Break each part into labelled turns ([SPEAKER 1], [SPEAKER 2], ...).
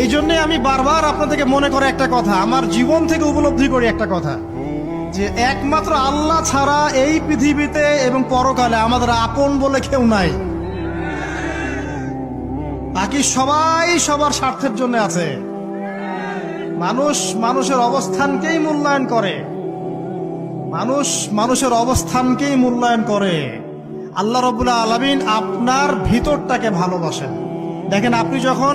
[SPEAKER 1] এই জন্যে আমি বারবার আপনাদেরকে মনে করে একটা কথা, আমার জীবন থেকে উপলব্ধি করি একটা কথা, যে একমাত্র আল্লাহ ছাড়া এই পৃথিবীতে এবং পরকালে আমাদের আপন বলে কেউ নাই। বাকি সবাই সবার স্বার্থের জন্য আছে। মানুষ মানুষের অবস্থানকেই মূল্যায়ন করে। মানুষ মানুষের অবস্থানকেই মূল্যায়ন করে। আল্লাহ রবুল্লা আলমিন আপনার ভিতরটাকে ভালোবাসেন। দেখেন, আপনি যখন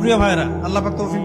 [SPEAKER 1] প্রিয় ভাইরা আল্লাহ পাক তৌফিক